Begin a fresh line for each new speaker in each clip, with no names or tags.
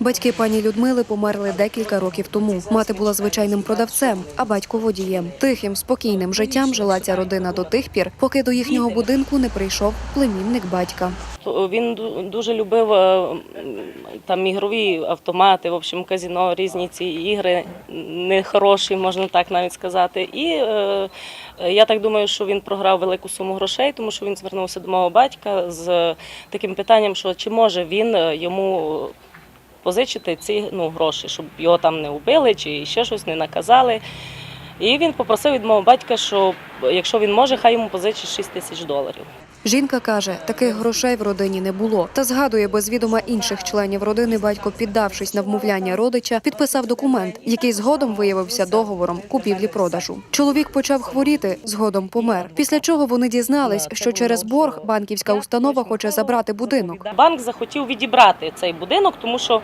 Батьки пані Людмили померли декілька років тому. Мати була звичайним продавцем, а батько водієм. Тихим, спокійним життям жила ця родина до тих пір, поки до їхнього будинку не прийшов племінник батька.
Він дуже любив е, там ігрові автомати, в общем, казіно, різні ці ігри нехороші, можна так навіть сказати. І е, я так думаю, що він програв велику суму грошей, тому що він звернувся до мого батька з таким питанням, що чи може він е, йому позичити ці ну, гроші, щоб його там не убили чи ще щось не наказали. І він попросив від мого батька, що якщо він може, хай йому позичить 6 тисяч доларів.
Жінка каже, таких грошей в родині не було. Та згадує, без відома інших членів родини батько, піддавшись на вмовляння родича, підписав документ, який згодом виявився договором купівлі-продажу. Чоловік почав хворіти, згодом помер. Після чого вони дізнались, що через борг банківська установа хоче забрати будинок.
Банк захотів відібрати цей будинок, тому що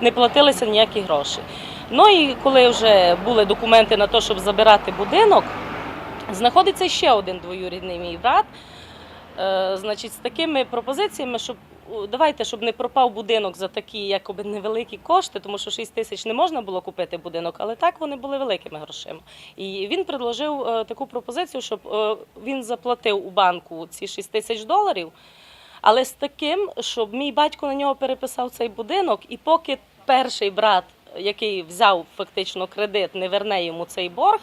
не платилися ніякі гроші. Ну і коли вже були документи на те, щоб забирати будинок, знаходиться ще один двоюрідний мій брат. Е, значить, з такими пропозиціями, щоб давайте, щоб не пропав будинок за такі якоби невеликі кошти, тому що 6 тисяч не можна було купити будинок, але так вони були великими грошима. І він предложив е, таку пропозицію, щоб е, він заплатив у банку ці 6 тисяч доларів. Але з таким, щоб мій батько на нього переписав цей будинок, і поки перший брат, який взяв фактично кредит, не верне йому цей борг,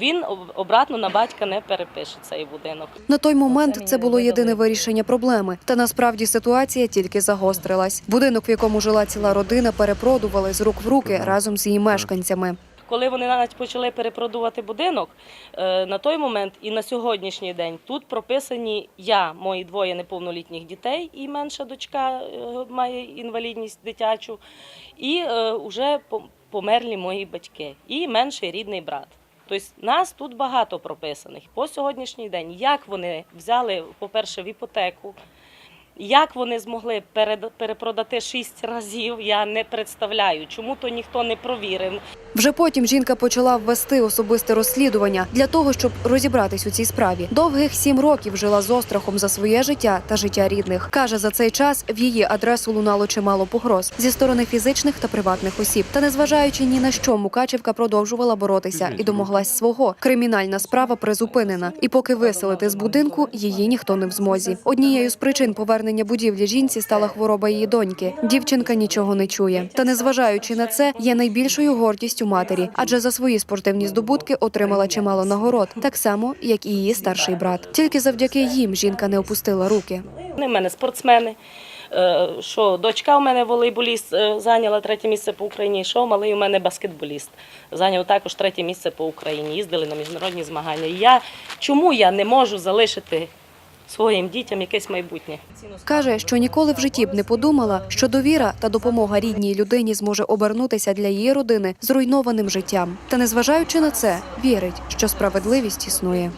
він обратно на батька не перепише цей будинок.
На той момент це було єдине вирішення проблеми. Та насправді ситуація тільки загострилась. Будинок, в якому жила ціла родина, перепродували з рук в руки разом з її мешканцями.
Коли вони навіть почали перепродувати будинок, е, на той момент і на сьогоднішній день тут прописані я, мої двоє неповнолітніх дітей, і менша дочка е, має інвалідність дитячу, і вже померлі мої батьки, і менший рідний брат. Тобто нас тут багато прописаних. По сьогоднішній день, як вони взяли, по-перше, в іпотеку, як вони змогли перепродати шість разів, я не представляю. Чому то ніхто не провірив.
Вже потім жінка почала ввести особисте розслідування для того, щоб розібратись у цій справі. Довгих сім років жила з острахом за своє життя та життя рідних. каже, за цей час в її адресу лунало чимало погроз зі сторони фізичних та приватних осіб. Та незважаючи ні на що, Мукачівка продовжувала боротися і домоглась свого. Кримінальна справа призупинена. І поки виселити з будинку її ніхто не в змозі. Однією з причин повернення будівлі жінці стала хвороба її доньки. Дівчинка нічого не чує. Та незважаючи на це, є найбільшою гордістю матері, адже за свої спортивні здобутки отримала чимало нагород, так само як і її старший брат. Тільки завдяки їм жінка не опустила руки.
Вони в мене спортсмени. Е, Що дочка у мене волейболіст е, зайняла третє місце по Україні. Що малий у мене баскетболіст зайняв також третє місце по Україні. Їздили на міжнародні змагання. І я чому я не можу залишити своїм дітям якесь майбутнє?
Каже, що ніколи в житті б не подумала, що довіра та допомога рідній людині зможе обернутися для її родини зруйнованим життям. Та незважаючи на це, вірить, що справедливість існує.